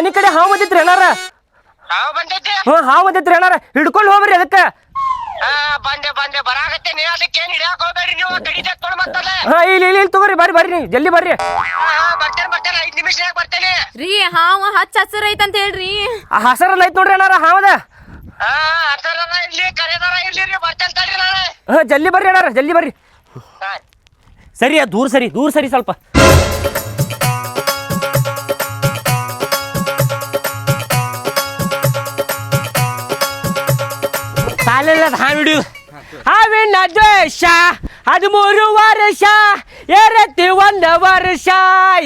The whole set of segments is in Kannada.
ಮನಿ ಕಡೆ ಹಾವು ಬಂದಿತ್ರಿ ಅಣ್ಣಾರ? ಹಾ ಬಂದೈತಿ. ಹ್ಞೂ ಹಾವು ಬಂದಿತ್ರಿ ಅಣ್ಣಾರ. ಹಿಡ್ಕೊಂಡು ಹೋಗ್ರಿ ಅದಕ್ಕೆ. ಆ, ಬಂದೆ ಬಂದೆ. ಬರಾಕತ್ತೇನಿ. ಅದಕ್ಕೇನ್ ಹಿಡಿಯಾಕ ಹೋಗ್ಬೇಡ್ರಿ ನೀವು. ಕಡಿತ ತೊಳ ಮತ್ತಲ್ಲ. ಹಾ ಇಲ್ಲಿ ಇಲ್ಲಿ ಇಲ್ಲಿ ತಗೋರಿ. ಬರ್ರಿ ಬರ್ರಿ. ಜಲ್ದಿ ಬರ್ರಿ. ಬರ್ತೇನೆ ಬರ್ತೇನೆ. ಐದ್ ನಿಮಿಷನಾಗ ಬರ್ತೇನೆ. ರೀ ಹಾವು ಹಚ್ಚ ಹಸಿರ ಐತಂತ ಹೇಳ್ರಿ. ಆ ಹಸರಲ್ಲ ಐತ್ ನೋಡ್ರಿ ಅಣ್ಣಾರ ಹಾವದ? ಹಾ ಹಸರನ ಇಲ್ಲಿ ಕರೆದಾರ ಇರ್ಲಿ ರೀ. ಬರ್ತೇನೆ ತಡ್ರಿ ನಾನು ಹಾ ಜಲ್ದಿ ಬರ್ರಿ ಅಣ್ಣಾರ ಜಲ್ದಿ ಬರ್ರಿ. ಹಾ ಸರಿ ಆ ದೂರ ಸರಿ ದೂರ ಸರಿ ಸ್ವಲ್ಪ. ಸಾಲಿಲ್ಲದ ಹಾಡು ಹಾವಿನ ದ್ವೇಷ ಹದಿಮೂರು ವರ್ಷ ಎರತಿ ಒಂದು ವರ್ಷ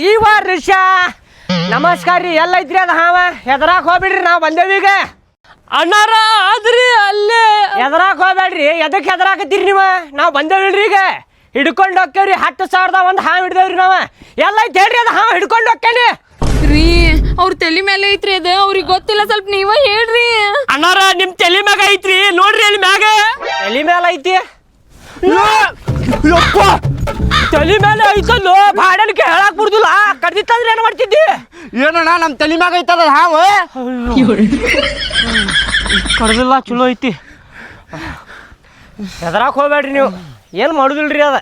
ಈ ವರ್ಷ. ನಮಸ್ಕಾರ ರೀ ಎಲ್ಲ ಐತ್ರಿ ಅದ ಹಾವ? ಹೆದರಾಕ್ ಹೋಗ್ಬಿಡ್ರಿ ನಾವು ಬಂದೇವೀಗ ಅಣ್ಣಾರ ಆದ್ರಿ ಅಲ್ಲೇ. ಎದರಾಕ್ ಹೋಗ್ಬೇಡ್ರಿ ಎದಕ್ಕೆ ಹೆದರಾಕತ್ತೀರಿ ನೀವು? ನಾವು ಬಂದೇವಿಲ್ರಿ ಈಗ. ಹಿಡ್ಕೊಂಡು ಹೋಗ್ತೇವ್ರಿ ಹತ್ತು ಸಾವಿರದ ಒಂದು ಹಾವು ಹಿಡ್ದೇವ್ರಿ ನಾವು. ಎಲ್ಲ ಐತೆ ಹೇಳ್ರಿ ಅದು ಹಾವು ಹಿಡ್ಕೊಂಡು ಹೋಗ್ತೇನೆ ರೀ ಅವ್ರ ತಲೆ ಮೇಲೆ ಐತ್ರಿ ಅದು ಅವ್ರಿಗೆ ಗೊತ್ತಿಲ್ಲ ಸ್ವಲ್ಪ ನೀವ ಹೇಳ್ರಿ. ಅಣ್ಣಾರ ನಿಮ್ ತಲೆ ಮ್ಯಾಗ ಐತ್ರಿ ನೋಡ್ರಿ ಅಲ್ಲಿ ಮ್ಯಾಗ. ತಲೆ ಮ್ಯಾಲ ಐತಿ? ಯಪ್ಪ! ತಲೆ ಮೇಲೆ ಐತಲ್ಲ ಬಾಡಲಿಕ್ಕೆ ಹೇಳಕ್ ಬಿಡುದಿಲ್ಲ. ಕಡ್ದಿತ್ತಂದ್ರೆ ಏನ್ ಮಾಡ್ತಿದ್ದಿ? ಏನಣ್ಣ ನಮ್ಮ ತಲೆ ಮ್ಯಾಗ ಐತದ ಹಾವು? ಕಡ್ದಿಲ್ಲ ಚಲೋ ಐತಿ. ಹೆದರಾಕ್ ಹೋಗ್ಬೇಡ್ರಿ ನೀವು. ಏನು ಮಾಡುದಿಲ್ರಿ ಅದ?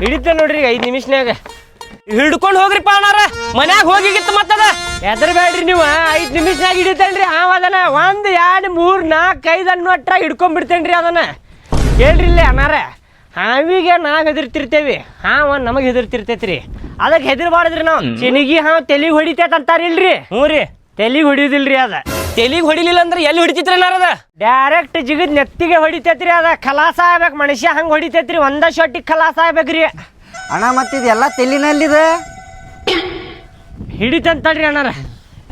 ಹಿಡಿತ ನೋಡ್ರಿ ಈಗ ಐದು ನಿಮಿಷನ್ಯಾಗ. ಹಿಡ್ಕೊಂಡು ಹೋಗ್ರಿಪ್ಪ ಅಣ್ಣಾರ ಮನ್ಯಾಗ ಹೋಗಿಗಿತ್ತು ಮತ್ತದ. ಹೆದರ್ಬೇಡ್ರಿ ನೀವು ಐದು ನಿಮಿಷನಾಗ ಹಿಡಿತೇನ್ರಿ ಹಾವ ಅದನ್ನ ಒಂದು ಎರಡು ಮೂರು ನಾಲ್ಕು ಐದು ಅನ್ನು ಅಟ್ಟ ಹಿಡ್ಕೊಂಡ್ಬಿಡ್ತೇನ್ರಿ ಅದನ್ನ. ಹೇಳ್ರಿ ಇಲ್ಲೇ ಅನಾರ ಹಾವಿಗೆ ನಾವು ಹೆದರ್ತಿರ್ತೇವಿ ಹಾವ ನಮಗೆ ಹೆದರ್ತಿರ್ತೈತ್ರಿ. ಅದಕ್ಕೆ ಹೆದರ್ಬಾರ್ದ್ರಿ ನಾವು. ಚಿನಿಗಿ ಹಾವು ತೆಲಿ ಹೊಡಿತೈತೆ ಅಂತಾರಿಲ್ರಿ. ಹ್ಞೂ ರೀ. ತೆಲಿ ಹೊಡಿಯೋದಿಲ್ರಿ ಅದ. ತೆಲಿಗೆ ಹೊಡಿಲಿಲ್ಲ ಅಂದ್ರೆ ಎಲ್ಲಿ ಹೊಡಿತೈತ್ರಿ ಅದ? ಡೈರೆಕ್ಟ್ ಜಿಗದ್ ನೆತ್ತಿಗೆ ಹೊಡಿತೈತ್ರಿ ಅದ. ಖಲಾಸ ಆಗ್ಬೇಕು. ಮನುಷ್ಯ ಹಂಗೆ ಹೊಡಿತೈತ್ರಿ. ಒಂದ ಶೊಟ್ಟಿಗೆ ಖಲಾಸ ಆಗ್ಬೇಕ್ರಿ. ಅಣ್ಣ ಮತ್ತಿದೆಲ್ಲ ತಲೆನಲ್ಲಿದೆ ಹಿಡಿತಂತಡ್ರಿ ಅಣ್ಣಾರ.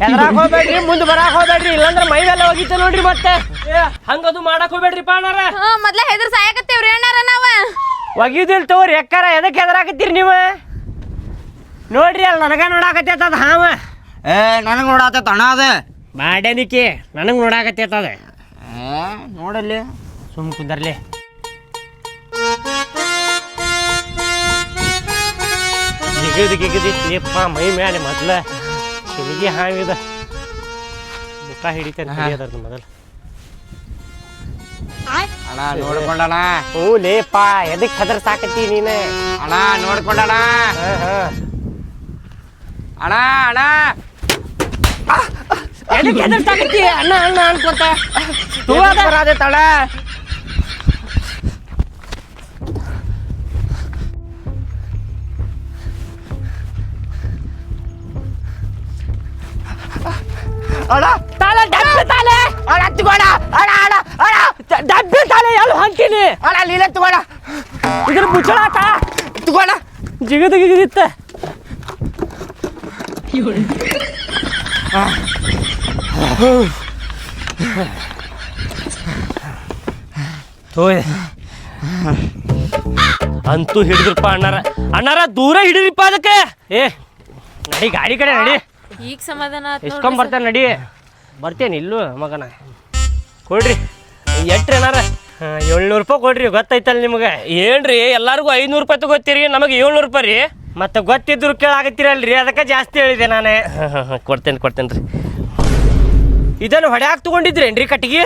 ಎದ್ರಾಗ ಹೋಗ್ಬೇಡ್ರಿ ಮುಂದೆ ಬರಾಕ್ ಹೋಗ್ಬೇಡ್ರಿ ಇಲ್ಲಾಂದ್ರೆ ಮೈ ಮೇಲೆ ಹೋಗಿತ್ತು ನೋಡ್ರಿ ಮತ್ತೆ. ಏ, ಹಂಗದು ಮಾಡಕ್ ಹೋಗ್ಬೇಡ್ರಿಪ್ಪ ಅಣ್ಣಾರ. ಹಾ ಮೊದ್ಲ ಹೆದ್ರ ಸಾಯಕತ್ತೇವ್ರಿ ಅಣ್ಣಾರ ನಾವ. ಒಗಿದಿಲ್ ತಗೋರಿ ಎಕ್ಕಾರ ಎದಕ್ಕೆ ಹೆದರಾಕತ್ತೀರಿ ನೀವು? ನೋಡ್ರಿ ಅಲ್ಲಿ ನನಗ ನೋಡಾಕತ್ತೈತ ಅದು ಹಾವ. ಏ ನನಗೆ ನೋಡಾತೈತ ಅಣ್ಣ ಅದ. ಮಾಡ್ಯಾನಿಕೆ ನನಗೆ ನೋಡಾಕತ್ತೈತ ಅದು. ಏ ನೋಡಲ್ಲಿ. ಸುಮ್ ಕುಂದರ್ಲಿ. ಜಿಗದ್ ಗಿಗದಿತ್ತಪ್ಪ ಮೈ ಮೇಲೆ ಮೊದ್ಲ ಕಿವಿಗೆ ಹಾವಿದ. ಮುಖ ಹಿಡಿತೇನೆ ಅದ್ರ ಮೊದಲು. ಅಣ್ಣ ನೋಡ್ಕೊಂಡಣ ಹ್ಞೂ ಲೇಪ ಎದಕ್ ಹೆದರ್ ಸಾಕತ್ತಿ ನೀನು? ಅಣ್ಣ ನೋಡ್ಕೊಂಡಣ. ಅಣ್ಣ ಅಣ್ಣ. ಎದಕ್ ಹೆದರ್ ಸಾಕತ್ತಿ ಅಣ್ಣ ಅಣ್ಣ ಅನ್ಕೊಂತ. ತೂ ಅದ. ಅಣ್ಣ. ತಾಳೆ ಡಬ್ಬಿ ತಾಳೆ ಅಣ್ಣ ತಗೋಣ. ಅಣ್ಣ ಅಣ್ಣ ಅಣ್ಣ. ಡ- ಡಬ್ಬಿ ತಾಳೆ ಎಲ್ಲಿ ಹೊಂಟೀನಿ? ಅಣ್ಣ ಲೀಲೆ ತಗೋಣ. ಇದ್ರ ಮುಚ್ಚಳಾಟ ತಗೋಣ. ಜಿಗದ ಗಿಗದಿತ್ತ. ಅಂತೂ ಹಿಡಿದ್ರಪ್ಪ ಅಣ್ಣಾರ. ಅಣ್ಣಾರ ದೂರ ಹಿಡಿದ್ರಿಪ್ಪ ಅದಕ್ಕೆ. ಏ ನಡಿ ಗಾಡಿ ಕಡೆ ನಡಿ. ಈಗ ಸಮಾಧಾನ ಇಸ್ಕೊಂಡ್ ಬರ್ತೇನೆ ನಡಿ. ಬರ್ತೇನೆ ಇಲ್ಲೂ ಮಗನ. ಕೊಡ್ರಿ. ಎಟ್ರಿ ಏನಾರ? ಏಳ್ನೂರು ರೂಪಾಯಿ ಕೊಡ್ರಿ ಗೊತ್ತೈತಲ್ಲ ನಿಮಗೆ. ಏನ್ರಿ ಎಲ್ಲಾರ್ಗು ಐನೂರು ರೂಪಾಯಿ ತಗೋತೀರಿ? ನಮಗೆ ಏಳ್ನೂರು ರೂಪಾಯಿ ರೀ. ಮತ್ತೆ ಗೊತ್ತಿದ್ರು ಕೇಳಾಕತ್ತೀರಲ್ರಿ? ಅದಕ್ಕೆ ಜಾಸ್ತಿ ಹೇಳಿದೆ ನಾನೇ. ಕೊಡ್ತೇನೆ ಕೊಡ್ತೇನೆ ರೀ ಇದನ್ನು ಹೊಡ್ಯಾಕ್ ತಗೊಂಡಿದ್ರೇನ್ರಿ ಕಟ್ಟಿಗೆ?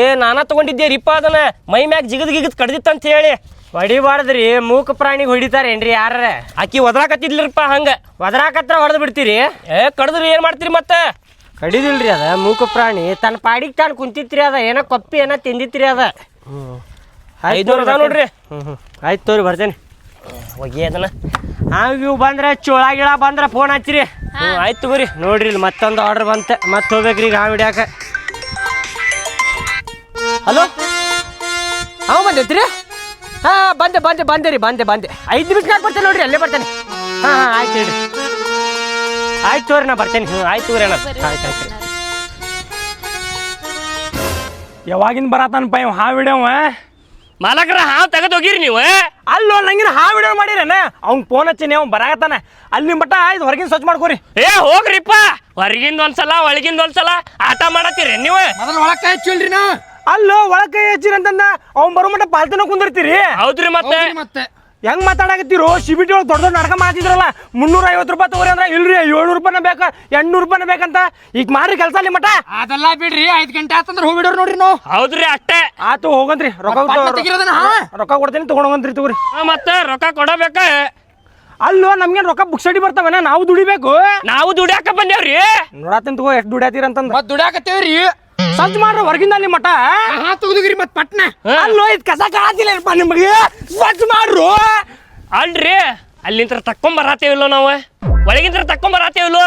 ಏ ನಾನಾ ತಗೊಂಡಿದ್ದೆ ರೀಪ್ಪ ಅದನ್ನ. ಮೈ ಮ್ಯಾಗ ಜಿಗದ್ ಗಿಗದ್ ಕಡ್ದಿತ್ತಂತ ಹೇಳಿ. ಹೊಡಿಬಾರ್ದ್ರಿ ಮೂಕ ಪ್ರಾಣಿಗೆ ಹೊಡಿತಾರೇನ್ರಿ ಯಾರ? ಆಕಿ ಒದರಾಕತ್ತಿದ್ಲಿರಪ್ಪ ಹಂಗ. ಒದರಾಕತ್ರ ಹೊಡೆದ್ ಬಿಡ್ತೀರಿ? ಏ ಕಡ್ದ್ರಿ ಏನ್ ಮಾಡ್ತೀರಿ ಮತ್ತೆ? ಕಡಿದಿಲ್ರಿ ಅದ ಮೂಕ ಪ್ರಾಣಿ. ತನ್ನ ಪಾಡಿಗೆ ತಾನು ಕುಂತಿತ್ರಿ ಅದ ಏನೋ ಕೊಪ್ಪಿ ಏನೋ ತಿಂದಿತ್ರಿ ಅದ. ಐದ್ನೂರು ಅದಾವ ನೋಡ್ರಿ. ಹ್ಞೂ ಹ್ಞೂ ಆಯ್ತು ತೋರಿ ಬರ್ತೇನೆ. ಹೋಗಿ ಅದನ್ನ. ಹಾವು ಇವು ಬಂದ್ರೆ ಚೋಳ ಗಿಳ ಬಂದ್ರೆ ಫೋನ್ ಹಚ್ಚಿರಿ. ಹ್ಞೂ ಆಯ್ತು ತಗೋರಿ. ನೋಡ್ರಿ ಇಲ್ಲಿ ಮತ್ತೊಂದು ಆರ್ಡರ್ ಬಂತೆ. ಮತ್ತೆ ಹೋಗ್ಬೇಕ್ರಿ ಈಗ ಹಾವು ಹಿಡಿಯಾಕ. ಹಲೋ? ಹಾವು ಬಂದೈತ್ರಿ? ಹಾಂ ಬಂದೆ ಬಂದೆ ಬಂದೆ ರೀ ಬಂದೆ ಬಂದೆ. ಐದು ನಿಮಿಷನಾಗ ಬರ್ತೇನೆ ನೋಡ್ರಿ ಅಲ್ಲೇ ಬರ್ತೇನೆ. ಹಾಂ ಹಾಂ ಆಯ್ತು ಹೇಳ್ರಿ. ಆಯ್ತು ತೋರಿ ನಾ ಬರ್ತೇನೆ. ಹ್ಞೂ ಆಯ್ತು ತೋರಿ ಅಣ್ಣ. ಆಯ್ತು ಆಯ್ತು ಯಾವಾಗಿನ ಬರತಾನಪ್ಪ ಇವ್ ಹಾವು ಹಿಡ್ಯವ ಮಾಲಕರ ಹಾವು ತೆಗೆದು ಹೋಗಿರಿ ನೀವು? ಅಲ್ಲೋ ನಂಗಿನ ಹಾ ವಿಡಿಯೋ ಮಾಡಿರೇನ? ಅವ್ನ್ ಫೋನ್ ಹಚ್ಚಿನಿ ಅವ್ನು ಬರಾಕತ್ತಾನ. ಅಲ್ಲಿ ಮಟ್ಟ ಆಯ್ತು ಹೊರಗಿನ ಸ್ವಚ್ಛ ಮಾಡ್ಕೋರಿ. ಏ ಹೋಗ್ರಿಪ್ಪ. ಹೊರಗಿಂದ ಒಂದ್ಸಲ ಒಳಗಿಂದ ಒಂದ್ಸಲ ಆಟ ಮಾಡತ್ತೀರಿ ನೀವು? ಮೊದಲು ಒಳಕ್ಕೆ ಹಚ್ಚಿಲ್ರಿ ನಾವು ಅಲ್ಲೋ ಒಳಕ ಕೈ ಹಚ್ಚಿರಿ ಅಂತಂದ. ಅವ್ನ್ ಬರೋ ಮಟ್ಟ ಪಾಲ್ತನ ಕುಂದಿರ್ತೀರಿ. ಹೌದ್ರಿ ಮತ್ತೆ? ಮತ್ತೆ. ಹೆಂಗ್ ಮಾತಾಡಕತ್ತೀರೋ? ಸಿಬಿಟಿ ಒಳಗೆ ದೊಡ್ಡ ದೊಡ್ಡ ನಡಕ ಮಾಡ್ತಿದ್ರಲ್ಲ ಮುನ್ನೂರ ಐವತ್ತು ರೂಪಾಯಿ ತಗೋರಿ ಅಂದ್ರೆ ಇಲ್ರಿ ಏಳ್ನೂರು ರೂಪಾಯಿನ ಬೇಕು ಎಂಟ್ನೂರು ರೂಪಾಯಿನ ಬೇಕಂತ. ಈಗ ಮಾಡ್ರಿ ಕೆಲಸ ಅಲ್ಲಿ ಮಟ ಅದೆಲ್ಲ ಬಿಡ್ರಿ ಐದ್ ಗಂಟೆ ಆತಂದ್ರ ಹೋಗ್ಬಿಡೋರ್ ನೋಡ್ರಿ ನಾವು. ಹೌದ್ರಿ ಅಷ್ಟೇ. ಆತು ಹೋಗಂದ್ರಿ ರೊಕ್ಕ ಹಾ? ರೊಕ್ಕ ಕೊಡ್ತೀನಿ ತಗೊಂಡ್ರಿ ತಗೋರಿ. ಹಾ, ಮತ್ತೆ ರೊಕ್ಕ ಕೊಡಬೇಕ? ಅಲ್ಲೋ ನಮ್ಗೆ ರೊಕ್ಕ ಬುಕ್ ಸಡಿ ಬರ್ತಾವನ? ನಾವು ದುಡಿಬೇಕು? ನಾವು ದುಡಿಯಾಕ ಬಂದೇವ್ರಿ? ನೋಡಾತೀನಿ ತಗೋ ಎಷ್ಟು ದುಡಿಯಾತೀರ ಅಂತಂದ ಮತ್ ದುಡ್ಯಾಕತ್ತೇವ್ರಿ? ಸರ್ಚ್ ಮಾಡ್ರ ಹೊರಗಿಂದ ನಿಮ್ಮ ಮಠ? ಹಾ ತೆಗ್ದುಗಿರಿ ಮತ್ ಪಟ್ನ. ಅಲ್ಲೋ ಇದು ಕಸ ಕಾಣತಿಲ್ಲಪ್ಪ ನಿಮಗೆ. ಸ್ವಚ್ಛ ಮಾಡ್ರು. ಅಲ್ರಿ ಅಲ್ಲಿಂತ್ರ ತಕ್ಕೊಂಡ್ ಬರತ್ತೇವಿಲ್ಲ ನಾವು? ಒಳಗಿಂತ್ರ ತಕ್ಕೊಂಡ್ ಬರತ್ತೇವಿಲ್ಲ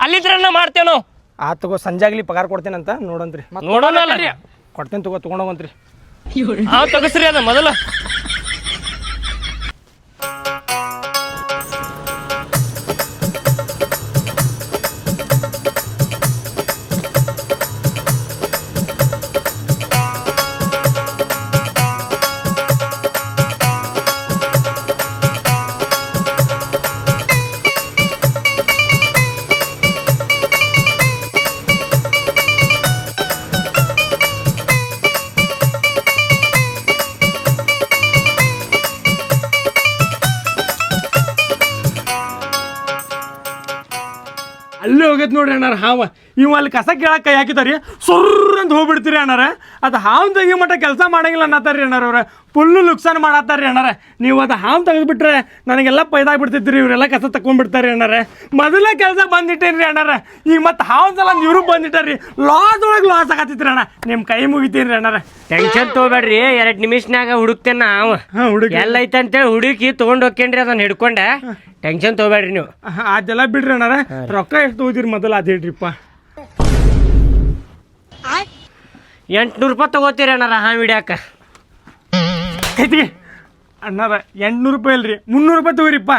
ಅಲ್ಲಿಂತ್ರ ಮಾಡ್ತೇವ್ ನಾವು? ಆ ತಗೋ ಸಂಜಾಗ್ಲಿ ಪಗಾರ ಕೊಡ್ತೇನಂತ ನೋಡಂತ್ರಿ ನೋಡೋಣ ಕೊಡ್ತೇನೆ ತಗೋ ತಗೊಂಡೋಗಂತ್ರಿ ಆ ತಗಸ್ರಿ ಅದ ಮೊದಲು. ಅಲ್ಲೇ ಹೋಗೈತೆ ನೋಡ್ರಿ ಅಣ್ಣಾರ ಹಾವ. ಇವ್ ಅಲ್ಲಿ ಕಸ ಕೇಳಕ್ಕೆ ಕೈ ಹಾಕಿದಾರಿ ಸುರ್ರ ಅಂತ ಹೋಗ್ಬಿಡ್ತೀರಿ ಅಣ್ಣಾರ. ಅದು ಹಾವು ತೆಗಿ ಮಟ್ಟ ಕೆಲಸ ಮಾಡಂಗಿಲ್ಲ ಅನ್ನತ್ತಾರಿ ಅಣ್ಣಾರ ಅವ್ರ. ಫುಲ್ಲು ನುಕ್ಸಾನ್ ರೀ ಅಣ್ಣಾರ. ನೀವು ಅದು ಹಾವು ತೆಗೆದ್ಬಿಟ್ರೆ ನನಗೆಲ್ಲ ಪೈದಾಗ್ಬಿಡ್ತಿದ್ರಿ ಇವರೆಲ್ಲ ಕಸ ತಕೊಂಡ್ಬಿಡ್ತಾರಿ ಅಣ್ಣಾರ. ಮೊದಲೇ ಕೆಲಸ ಬಂದಿಟ್ಟೇನ್ರಿ ಅಣ್ಣಾರ. ಈಗ ಮತ್ತೆ ಹಾವು ಸಲ ಇವ್ರು ಬಂದಿಟ್ಟಾರ್ರಿ. ಲಾಸ್ ಒಳಗೆ ಲಾಸ್ ಆಗತ್ತಿತ್ರಿ ಅಣ್ಣ. ನಿಮ್ಮ ಕೈ ಮುಗಿತೀನಿ ಅಣ್ಣಾರ. ಟೆನ್ಷನ್ ತಗೋಬೇಡ್ರಿ. ಎರಡು ನಿಮಿಷನಾಗ ಹುಡುಕ್ತೇನೆ ನಾವು. ಹುಡುಕಿ ಎಲ್ಲ ಐತೆ ಅಂತೇಳಿ ಹುಡುಕಿ ತಗೊಂಡ್ ಹೋಗ್ಕೇನ್ರಿ ಅದನ್ನ ಹಿಡ್ಕೊಂಡೆ. ಟೆನ್ಷನ್ ತಗೋಬೇಡ್ರಿ ನೀವು. ಅದೆಲ್ಲ ಬಿಡ್ರಿ ಅಣ್ಣಾರ. ರೊಕ್ಕ ಎಷ್ಟು ತಗೋತೀರಿ ಮೊದಲು ಅದು ಹೇಳ್ರಿಪ್ಪ. ಎಂಟ್ನೂರು ರೂಪಾಯಿ ತಗೋತೀರಿ ಅಣ್ಣಾರ ಹಾ ಹಿಡ್ಯಾಕ ಐತಿ ಅಣ್ಣಾರ ಎಂಟ್ನೂರು ರೂಪಾಯಿ ಇಲ್ರಿ ಮುನ್ನೂರು ರೂಪಾಯಿ ತಗೋರಿಪ್ಪ.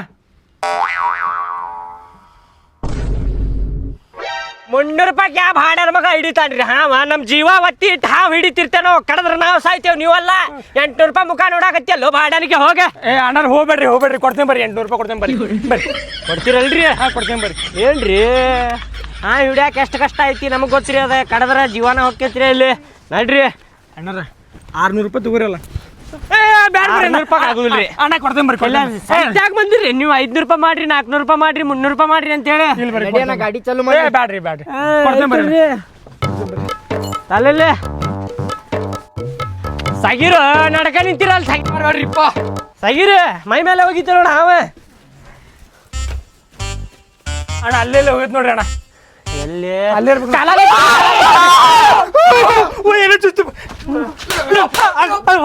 ಮುನ್ನೂರು ರೂಪಾಯಿ ಕ್ಯಾಬ್ ಹಾಡ್ಯಾರ ಮಗ ಹಿಡಿತಾನ್ರಿ. ಹಾವ ನಮ್ ಜೀವ ಒತ್ತಿ ಇಟ್ಟು ಹಾವ್ ಹಿಡಿತಿರ್ತೇನೋ ಕಡದ್ರ ನಾವು ಸಾಯ್ತೇವ್ ನೀವಲ್ಲ? ಎಂಟ್ನೂರು ರೂಪಾಯಿ ಮುಖ ನೋಡಾಕತ್ತಿಯಲ್ಲೋ ಬಾಡನಿಗೆ ಹೋಗ. ಏ ಅಣ್ಣಾರ ಹೋಗ್ಬೇಡ್ರಿ ಹೋಗ್ಬೇಡ್ರಿ ಕೊಡ್ತೇನೆ ಬರ್ರಿ ಎಂಟ್ನೂರು ರೂಪಾಯಿ ಕೊಡ್ತೇನೆ ಬರ್ರಿ ಬರ್ರಿ. ಕೊಡ್ತೀರಲ್ರಿ? ಹಾ ಕೊಡ್ತೇನೆ ಬರ್ರಿ. ಏನ್ರಿ? ಹಾ ಹಿಡಿಯಾಕೆ ಎಷ್ಟು ಕಷ್ಟ ಐತಿ ನಮಗೆ ಗೊತ್ತಿರಿ ಅದ. ಕಡದ್ರ ಜೀವನ ಹೊಕ್ಕೈತ್ರಿ ಇಲ್ಲಿ ನಡ್ರಿ. ಅಣ್ಣರ ಆರ್ನೂರು ರೂಪಾಯಿ ತಗೋರಲ್ಲ ಆರ್ನೂರು ರೂಪಾಯಿ ಆಗುದಿಲ್ರಿ. ಅಣ್ಣ ಕೊಡ್ತೇನೆ ಬರ್ರಿ ಬಂದಿರಿ ನೀವು ಐದ್ನೂರು ರೂಪಾಯಿ ಮಾಡ್ರಿ ನಾಲ್ಕುನೂರು ರೂಪಾಯಿ ಮಾಡ್ರಿ ಮುನ್ನೂರು ರೂಪಾಯಿ ಮಾಡ್ರಿ ಅಂತೇಳಿ. ಇಲ್ಲಿ ಬರ್ರಿ ನಡಿಯಣ್ಣ, ಕೊಡ್ತೇನೆ. ಗಾಡಿ ಚಾಲು ಏ ಬ್ಯಾಡ್ರಿ ಬ್ಯಾಡ್ರಿ. ಕೊಡ್ತೇನೆ ಬರ್ರಿ. ಅಲ್ಲಲ್ಲಿ ಸಗಿರು ನಡಕ ನಿಂತಿರಲ್ಲ ಸಗಿ ಬರ್ರಿಪ್ಪ ಸಗಿರು ಮೈ ಮೇಲೆ ಹೋಗಿತ್ತು ನೋಡ ಅವ ಅಣ್ಣ ಅಲ್ಲೇ ಹೋಗೈತೆ ನೋಡ್ರಿ ಅಣ್ಣ. ಎಲ್ಲೇ? ಅಲ್ಲೇ ಇರ್ಬೇಕು ಓ ಏನೋ ಚುಚ್ಚು.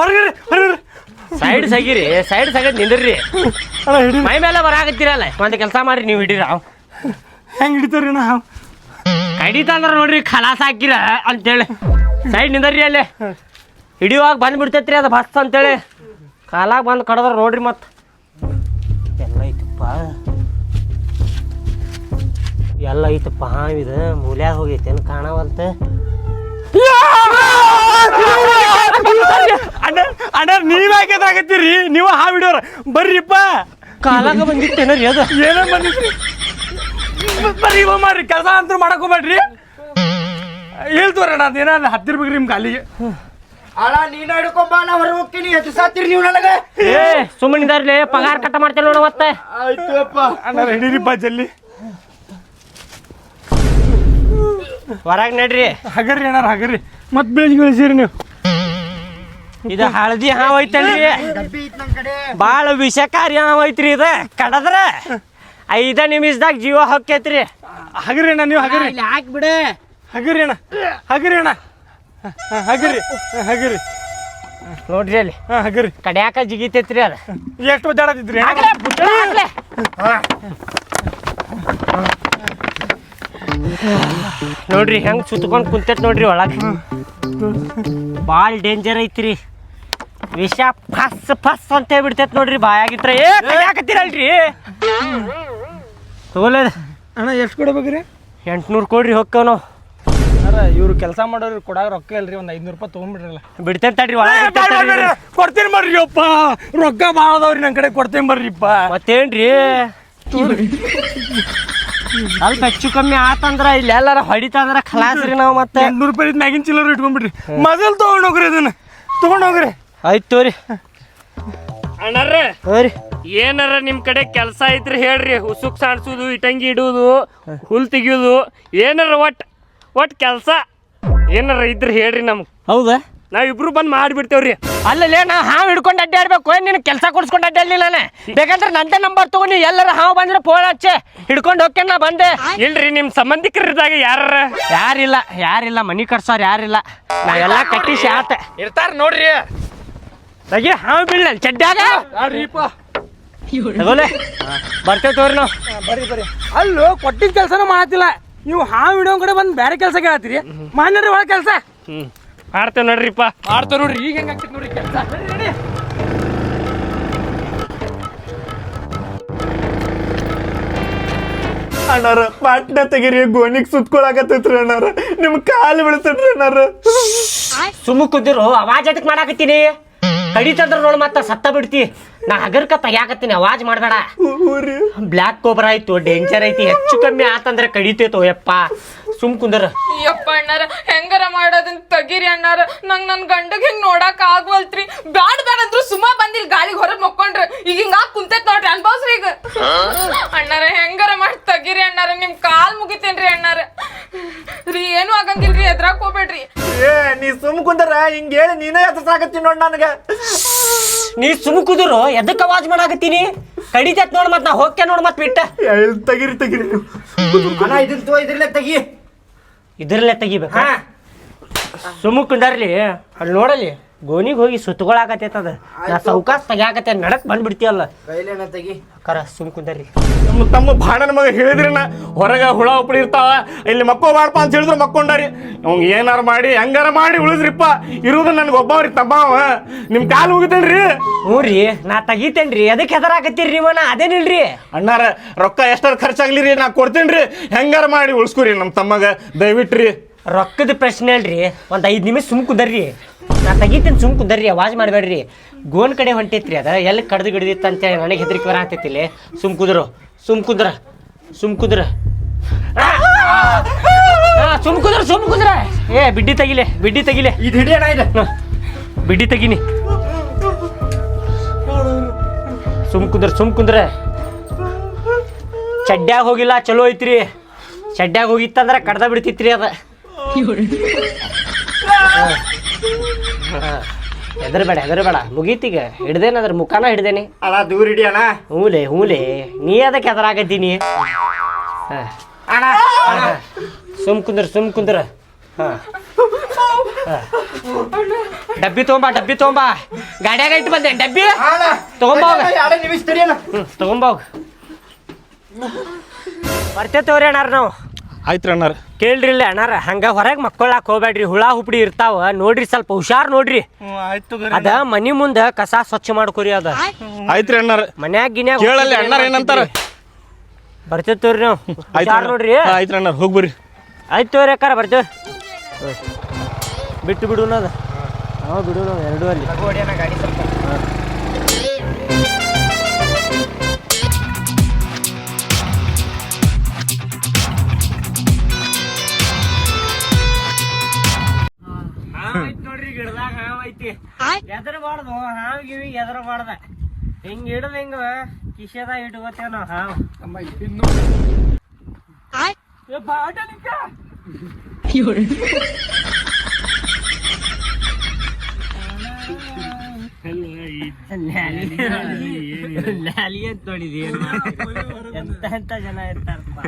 ಹೊರಗಡೆ ಹೊರಗಡೆ ಸೈಡ್ ಸಗಿರಿ ಸೈಡ್ ಸಗದ್ ನಿಂದ್ರಿ. ಮೈ ಮೇಲೆ ಬರಾಕತ್ತೀರಲ್ಲ ಒಂದು ಕೆಲಸ ಮಾಡ್ರಿ ನೀವು ಹಿಡೀರ ಹೆಂಗ್ ಹಿಡಿತಾರಿ ಅಣ್ಣ ಕಡಿತ ಅಂದ್ರ ನೋಡ್ರಿ ಖಲಾಸ ಹಾಕಿರ ಅಂತೇಳಿ. ಸೈಡ್ ನಿಂದ್ರಿ ಅಲ್ಲಿ. ಹಿಡಿಯುವಾಗ ಬಂದ್ ಬಿಡ್ತೈತ್ರಿ ಅದು ಬಸ್ ಅಂತೇಳಿ. ಕಾಲಾಗ ಬಂದು ಕಡದ್ರ ನೋಡ್ರಿ ಮತ್ ಎಲ್ಲ ಐತಪ್ಪ. ಎಲ್ಲ ಐತಪ್ಪ ಇದು ಮೂಲ್ಯಾಗ ಹೋಗೈತೇನು ಕಾಣವಲ್ತ. ಅಣ್ಣ ಅಣ್ಣ ನೀವ್ ಯಾಕೆ ಎದ್ರಾಗತ್ತೀರಿ? ನೀವು ಹಾ ಬಿಡೋರ ಬರ್ರಿಪ್ಪ. ಕಾಲಾಗ ಬಂದಿತ್ತೇನರಿ ಅದ? ಏನೋ ಬಂದಿರಿ ಬರ್ರಿ ಇವ ಮಾಡ್ರಿ. ಕೆಲಸ ಅಂತೂ ಮಾಡಕ್ ಹೋಗ್ಬೇಡ್ರಿ. ಅದೇನ ಅದೇನ ಹತ್ತಿರ್ಬೇಕ್ರಿ ನಿಮ್ ಕಾಲಿಗೆ. ಅಣ್ಣ ನೀನ ಹಿಡ್ಕೊಂಬ ನಾ ಹೊರ ಹೋಗ್ತೀನಿ. ಹೆಚ್ಚು ಸಾತಿರಿ ನೀವು ನನಗೆ. ಏ ಸುಮ್ಮನಿದಾರ್ಲಿ ಪಗಾರ ಕಟ್ಟ ಮಾಡ್ತೇನೆ ನೋಡು ಮತ್ತೆ. ಆಯ್ತುಪ್ಪ. ಅಣ್ಣ ಹಿಡೀರಿಪ್ಪ ಜಲ್ಲಿ. ಹೊರಗೆ ನಡ್ರಿ. ಹಗರ್ರಿ ಅಣ್ಣ ಹಗರ್ರಿ. ಮತ್ ಬೆಳಿಗ್ಗೆ ಬೆಳೆಸಿರಿ ನೀವು. ಇದು ಹಳದಿ ಹಾವ್ ಐತಲ್ರಿ. ಭಾಳ ವಿಷಕಾರಿ ಹಾವ್ ಐತ್ರಿ ಇದು. ಕಡದ್ರ. ಐದ ನಿಮಿಷದಾಗ ಜೀವ ಹೊಕ್ಕೈತ್ರಿ. ಹಗರಿ ಅಣ್ಣ ನೀವು ಹಗರಿ. ಇಲ್ಲಿ ಹಾಕ್ಬಿಡೆ ಹಗರಿ ಅಣ್ಣ ಹಗರಿ ಅಣ್ಣ. ಹ, ಹ, ಹಗರಿ ಹ, ಹಗರಿ. ನೋಡ್ರಿ ಅಲ್ಲಿ. ಹಾ ಹಗರಿ. ಕಡ್ಯಾಕ ಜಿಗಿತೈತ್ರಿ ಅದ. ಎಷ್ಟು ಒದ್ದಾಡತಿದ್ರಿ ನೋಡ್ರಿ ಹೆಂಗ್ ಸುತ್ಕೊಂಡ್ ಕುಂತೈತ್ ನೋಡ್ರಿ ಒಳಗ. ಭಾಳ ಡೇಂಜರ್ ಐತ್ರಿ. ವಿಷ ಫಸ್ ಫಸ್ ಅಂತ ಹೇಳ್ಬಿಡ್ತೈತ್ ನೋಡ್ರಿ ಬಾಯಾಗಿತ್ರ. ಏ ಕಡ್ಯಾಕತ್ತೀರಲ್ರಿ ತಗೋಲೇದ ಅಣ್ಣ ಎಷ್ಟು ಕೊಡ್ಬೇಕ್ರಿ? ಎಂಟ್ನೂರು ಕೊಡ್ರಿ ಹೊಕ್ಕವ್ ನಾವು. ಇವ್ರು ಕೆಲಸ ಮಾಡೋರು ಕೊಡಾಗ ರೊಕ್ಕ ಇಲ್ರಿ ಒಂದ್ ಐದ್ನೂರು ರೂಪಾಯಿ ತೊಗೊಂಡ್ಬಿಡ್ರಲ್ಲ ಬಿಡ್ತೇನೆ ತಡ್ರಿ ಒಳಗೆ. ಕೊಡ್ತೀನಿ ಬರ್ರಿ ಅಪ್ಪ ರೊಕ್ಕ ಭಾಳ ಅದಾವ್ರಿ ನನ್ನ ಕಡೆ ಕೊಡ್ತೀನಿ ಬರ್ರಿಪ್ಪ. ಮತ್ತೇನ್ರಿ? ಸ್ವಲ್ಪ ಹೆಚ್ಚು ಕಮ್ಮಿ ಆತಂದ್ರ ಇಲ್ಲಿ ಎಲ್ಲಾರ ಹೊಡಿತಂದ್ರ ಖಲಾಸ್ರಿ ನಾವು ಮತ್ತೆ. ಎಂಟ್ನೂರು ರೂಪಾಯಿ ಮ್ಯಾಗಿನ ಚಿಲ್ಲರ್ ಇಟ್ಕೊಂಡ್ಬಿಡ್ರಿ. ಮೊದಲು ತಗೊಂಡೋಗ್ರಿ ಹೋಗ್ರಿ ಅದನ್ನ ತೊಗೊಂಡು ಹೋಗ್ರಿ ಆಯ್ತು ತೋರಿ. ಅಣ್ಣಾರ ಹೋರಿ ಏನಾರ ನಿಮ್ ಕಡೆ ಕೆಲಸ ಐತ್ರಿ ಹೇಳ್ರಿ. ಉಸುಕ್ ಸಾಡ್ಸೋದು ಇಟಂಗಿ ಇಡುವುದು ಹುಲ್ ತೆಗಿಯೋದು ಏನಾರ ಒಟ್ ಒಟ್ ಕೆಲಸ ಏನಾರ ಇದ್ರಿ ಹೇಳ್ರಿ ನಮ್ಗೆ. ಹೌದಾ? ನಾವಿಬ್ರು ಬಂದು ಮಾಡಿಬಿಡ್ತೇವ್ರಿ. ಅಲ್ಲಲ್ಲೇ ನಾ ಹಾವು ಹಿಡ್ಕೊಂಡು ಅಡ್ಡಾಡ್ಬೇಕು ನೀನು ನಿನ್ ಕೆಲಸ ಕೊಡ್ಸ್ಕೊಂಡು ಅಡ್ಡಾಡ್ಲಿ ನಾನು? ಬೇಕಂದ್ರೆ ನಂದೇ ನಂಬರ್ ತಗೊಂಡು ಎಲ್ಲರ ಹಾವು ಬಂದ್ರೆ ಫೋನ್ ಹಚ್ಚೆ. ಹಿಡ್ಕೊಂಡು ಹೋಗ್ಕೆ ನಾ ಬಂದೆ. ಇಲ್ರಿ ನಿಮ್ ಸಂಬಂಧಿಕರಿದ್ದಾಗ ಯಾರ ಯಾರಿಲ್ಲ ಯಾರಿಲ್ಲ ಮನಿ ಕಟ್ಸೋರ್ ಯಾರಿಲ್ಲ. ನಾವೆಲ್ಲ ಕಟ್ಟಿಸಿ ಆತ. ಇರ್ತಾರ ನೋಡ್ರಿ. ತೆಗಿ ಹಾವು ಬೀಳಲ್ಲ ಚಡ್ಡಾಗ ಬರ್ತೇವೆ ತೋರಿ ನಾವು. ಬರ್ರಿ ಬರ್ರಿ. ಅಲ್ಲೋ ಕೊಟ್ಟಿದ್ದ ಕೆಲ್ಸನೂ ಮಾಡತ್ತಿಲ್ಲ. ನೀವು ಹಾವು ಹಿಡಿಯೋ ಕಡೆ ಬಂದು ಬೇರೆ ಕೆಲಸ ಕೇಳತ್ತೀರಿ ಮಾನ್ಯರ ಒಳ ಕೆಲಸ. ಹ್ಮ್. ಮಾಡ್ತೇವೆ ನೋಡ್ರಿಪ್ಪ. ಆಡ್ತೇವೆ ನೋಡ್ರಿ ಈಗ ಹೆಂಗ್ ಆಗ್ತೈತಿ ನೋಡ್ರಿ ಕೆಲಸ? ಅಣ್ಣಾರ ಪಾಟ್ನ ತೆಗೀರಿ ಗೋಣಿಗ್ ಸುತ್ಕೊಳಕತ್ತೈತ್ರಿ ಅಣ್ಣಾರ. ನಿಮ್ ಕಾಲು ಬೀಳ್ತೈತ್ರಿ ಅಣ್ಣಾರ. ಸುಮ್ಮ ಕುದ್ದಿರು ಅವಾಜ್ ಅದಕ್ಕೆ ಮಾಡಾಕತ್ತೀನಿ? ಕಡಿತಂದ್ರ ನೋಡ್ ಮತ್ತ ಸತ್ತ ಬಿಡ್ತಿ. ನಾ ಹಗರ್ಕ ತಯಾಕತ್ತೀನಿ ಅವಾಜ್ ಮಾಡಬೇಡ. ಬ್ಲಾಕ್ ಬ್ಲ್ಯಾಕ್ ಕೋಬ್ರ ಆಯ್ತು ಡೇಂಜರ್ ಐತಿ ಹೆಚ್ಚು ಕಮ್ಮಿ ಆತಂದ್ರೆ ಕಡಿತೈತೋ ಯಪ್ಪ. ಸುಮ್ ಕುಂದರ. ಯಪ್ಪ ಅಣ್ಣಾರ ಹೆಂಗಾರ ಮಾಡೋದನ್ ತಗಿರಿ ಅಣ್ಣಾರ. ನಂಗ್ ನನ್ ಗಂಡಗ್ ಹಿಂಗ್ ನೋಡಕ್ ಆಗ್ವಲ್ತ್ರಿ? ಬ್ಯಾಡ್ ಬ್ಯಾಡ ಅಂದ್ರು ಸುಮ್ಮ ಬಂದಿಲ್ ಗಾಳಿಗ್ ಹೊರಗ್ ಮಕ್ಕೊಂಡ್ರ. ಈಗ ಹಿಂಗ ಕುಂತೈತ್ ನೋಡ್ರಿ ಅನ್ಭವ್ಸ್ರಿ ಈಗ. ಅಣ್ಣಾರ ಹೆಂಗಾರ ಮಾಡಿ ತಗಿರಿ ಅಣ್ಣಾರ. ನಿಮ್ ಕಾಲ್ ಮುಗಿತೇನ್ರಿ ಅಣ್ಣಾರ. ರೀ ಏನು ಆಗಂಗಿಲ್ರಿ ಎದ್ರಾಕ್ ಹೋಗ್ಬೇಡ್ರಿ. ಏ ನೀ ಸುಮ್ ಕುಂದರ ಹಿಂಗ್ ಹೇಳಿ ನೀನೇ ಎತ್ತಸಾಕತ್ತಿ ನೋಡ್ ನನಗೆ. ನೀ ಸುಮ್ ಕುದುರು ಎದಕ್ಕೆ ಅವಾಜ್ ಮಾಡಾಕತ್ತೀನಿ? ಕಡಿತೈತ್ ನೋಡ್ ಮತ್ ನಾ ಹೋಗ್ತೇನೆ ನೋಡ್ ಮತ್ ಬಿಟ್ಟ. ಏ, ತಗಿರಿ ತೆಗಿರಿ. ತೆಗಿರಿ ಅಣ್ಣ ಇದನ್ನ ತೋ ಇದ್ರಲ್ಲೇ ತೆಗಿ. ಇದ್ರಲ್ಲೇ ತೆಗಿಬೇಕ? ಸುಮ್ಮ ಕುಂಡಾರ್ಲಿ ಅಲ್ಲಿ ನೋಡಲಿ ಗೋನಿಗ್ ಹೋಗಿ ಸುತ್ತಗೊಳಾಕತ್ತೈತದ ನಾ ಸೌಕಾಸ್ ತೆಗ್ಯಾಕತ್ತೆ ನಡಕ್ ಬಂದ್ಬಿಡ್ತೀಯಲ್ಲ ಕೈಲೇನ ತೆಗಿ. ಕರ ಸುಮ್ ಕುಂದರಿ ನಮ್ಮ ತಮ್ಮ ಭಾಣನ ಮಗ ಹೇಳಿದ್ರಿ ನಾ ಹೊರಗ ಹುಳ ಉಪ್ಪಡಿ ಇರ್ತಾವ ಇಲ್ಲಿ ಮಕ್ಕೋ ಮಾಡಪ್ಪ ಅಂತ ಹೇಳಿದ್ರು ಮಕ್ಕೊಂಡಾರಿ. ಅವ್ನ್ ಏನಾರ ಮಾಡಿ ಹೆಂಗಾರ ಮಾಡಿ ಉಳಿದ್ರಿಪ್ಪ ಇರುವುದು ನನ್ಗೆ ಒಬ್ಬವ್ರಿ ತಮ್ಮ ಅವ ನಿಮ್ ಕಾಲು ಹೋಗಿದ್ದೇನ್ರಿ ಹ್ಞೂ ರೀ ನಾ ತೆಗಿತೇನ್ರಿ. ಎದಕ್ಕೆ ಹೆದರಾಕತ್ತೀರಿ ನೀವು? ನಾ ಅದೇನಿಲ್ರಿ? ಅಣ್ಣಾರ ರೊಕ್ಕ ಎಷ್ಟಾರ ಖರ್ಚಾಗ್ಲಿ ರೀ ನಾ ಕೊಡ್ತೇನ್ರಿ. ಹೆಂಗಾರ ಮಾಡಿ ಉಳಿಸ್ಕೊರಿ ನಮ್ಮ ತಮ್ಮಗ ದಯವಿಟ್ರಿ. ರೊಕ್ಕದ ಪ್ರಶ್ನೆ ಅಲ್ರಿ. ಒಂದ್ ಐದ್ ನಿಮಿಷ ಸುಮ್ ಕುಂದರ್ರಿ. ನಾ ತೆಗಿತೀನಿ ಸುಮ್ ಕುಂದರ್ರಿ ವಾಜ್ ಮಾಡಬೇಡ್ರಿ. ಗೋನ್ ಕಡೆ ಹೊಂಟೈತ್ರಿ ಅದ ಎಲ್ಲಿ ಕಡ್ದು ಗಿಡ್ದಿತ್ತು ಅಂತೇಳಿ ನನಗೆ ಹೆದರಿಕೆ ಬರಾತೈತಿಲ್ಲಿ ಸುಮ್ ಕುದ್ರು ಸುಮ್ ಕುದ್ರ ಸುಮ್ ಕುದ್ರ. ಆ, ಸುಮ್ ಕುದ್ರ ಸುಮ್ ಕುದ್ರ. ಏ ಬಿಡ್ಡಿ ತೆಗಿಲೆ ಬಿಡ್ಡಿ ತೆಗಿಲೆ. ಇದು ಹಿಡಿಯೋಣ ಇದೆ. ಬಿಡ್ಡಿ ತೆಗಿನಿ. ಸುಮ್ ಕುಂದ್ರ ಸುಮ್ ಕುಂದ್ರ. ಚಡ್ಡ್ಯಾಗ ಹೋಗಿಲ್ಲ ಚಲೋ ಐತ್ರಿ. ಚಡ್ಡ್ಯಾಗ ಹೋಗಿತ್ತಂದ್ರೆ ಕಡ್ದ ಬಿಡ್ತಿತ್ರಿ ಅದ. ಹೆದರ್ಬೇಡ ಹೆದರ್ಬೇಡ ಮುಗೀತೀಗ. ಹಿಡ್ದೇನದ್ರ ಮುಖಾನ ಹಿಡ್ದೇನಿ. ಅಣ್ಣ ದೂರ ಹಿಡಿ ಅಣ್ಣ. ಹೂಲೆ ಹೂಲೆ. ನೀ ಅದಕ್ಕೆ ಹೆದರಾಕತ್ತೀನಿ. ಅಣ್ಣ. ಸುಮ್ ಕುಂದ್ರ ಸುಮ್ ಕುಂದ್ರ. ಹ. ಡಬ್ಬಿ ತಗೊಂಬಾ ಡಬ್ಬಿ ತಗೊಂಬಾ. ಗಾಡಿಯಾಗ ಇಟ್ಟು ಬಂದೆ. ಡಬ್ಬಿ? ಅಣ್ಣ. ತಗೊಂಬ ಹೋಗ. ಎರಡು ನಿಮಿಷ ತಡಿಯೋಣ ಹ್ಞೂ ತಗೊಂಬೋಗ್ ಬರ್ತೇ ತೋರಿ ಅಣ್ಣಾರ ನಾವು. ಆಯ್ತ್ರಿ ಅಣ್ಣಾರ. ಕೇಳ್ರಿ ಇಲ್ಲಿ ಅಣ್ಣಾರ ಹಂಗ ಹೊರಗೆ ಮಕ್ಕಳಾಕ್ ಹೋಗ್ಬೇಡ್ರಿ ಹುಳ ಹುಪ್ಡಿ ಇರ್ತಾವ ನೋಡ್ರಿ ಸ್ವಲ್ಪ ಹುಷಾರ್ ನೋಡ್ರಿ. ಆಯ್ತು ಅದ ಮನಿ ಮುಂದ ಕಸ ಸ್ವಚ್ಛ ಮಾಡ್ಕೊರಿ ಅದ. ಆಯ್ತ್ರಿ ಅಣ್ಣಾರ. ಮನ್ಯಾಗ ಗಿನ್ಯಾಗ ಕೇಳಲ್ಲಿ ಅಣ್ಣಾರ ಏನಂತಾರ? ಬರ್ತೇವೆ ತೋರಿ ನಾವು. ಹುಷಾರ್ ನೋಡ್ರಿ. ಆಯ್ತು ಅಣ್ಣಾರ ಹೋಗ್ಬರ್ರಿ ಆಯ್ತು ತೋರಿ ಅಕ್ಕಾರ ಬರ್ತೇವೆ. ಬಿಟ್ಟು ಬಿಡು ಅದ ಹಾಂ. ಬಿಡು ನಾವು ಎರಡು ಅಲ್ಲಿ. ಗಾಡಿ ಸ್ವಲ್ಪ. ನೋಡ್ರಿ ಗಿಡದಾಗ ಹಾವ್ ಐತಿ. ಎದರಬಾರ್ದು ಹಾವ್ ಗಿವಿ ಎದರಬಾರ್ದ ಹಿಂಗ್ ಹಿಡ್ದ ಹಿಂಗ ಕಿಶೆದಾಗ ಇಟ್ಕೋತೇವ ನಾವ್ ಹಾವ್ ಲಾಲಿ ಅಂತ ನೋಡಿದಿ ಎಂತ ಎಂತ ಜನ ಇರ್ತಾರಪ್ಪ.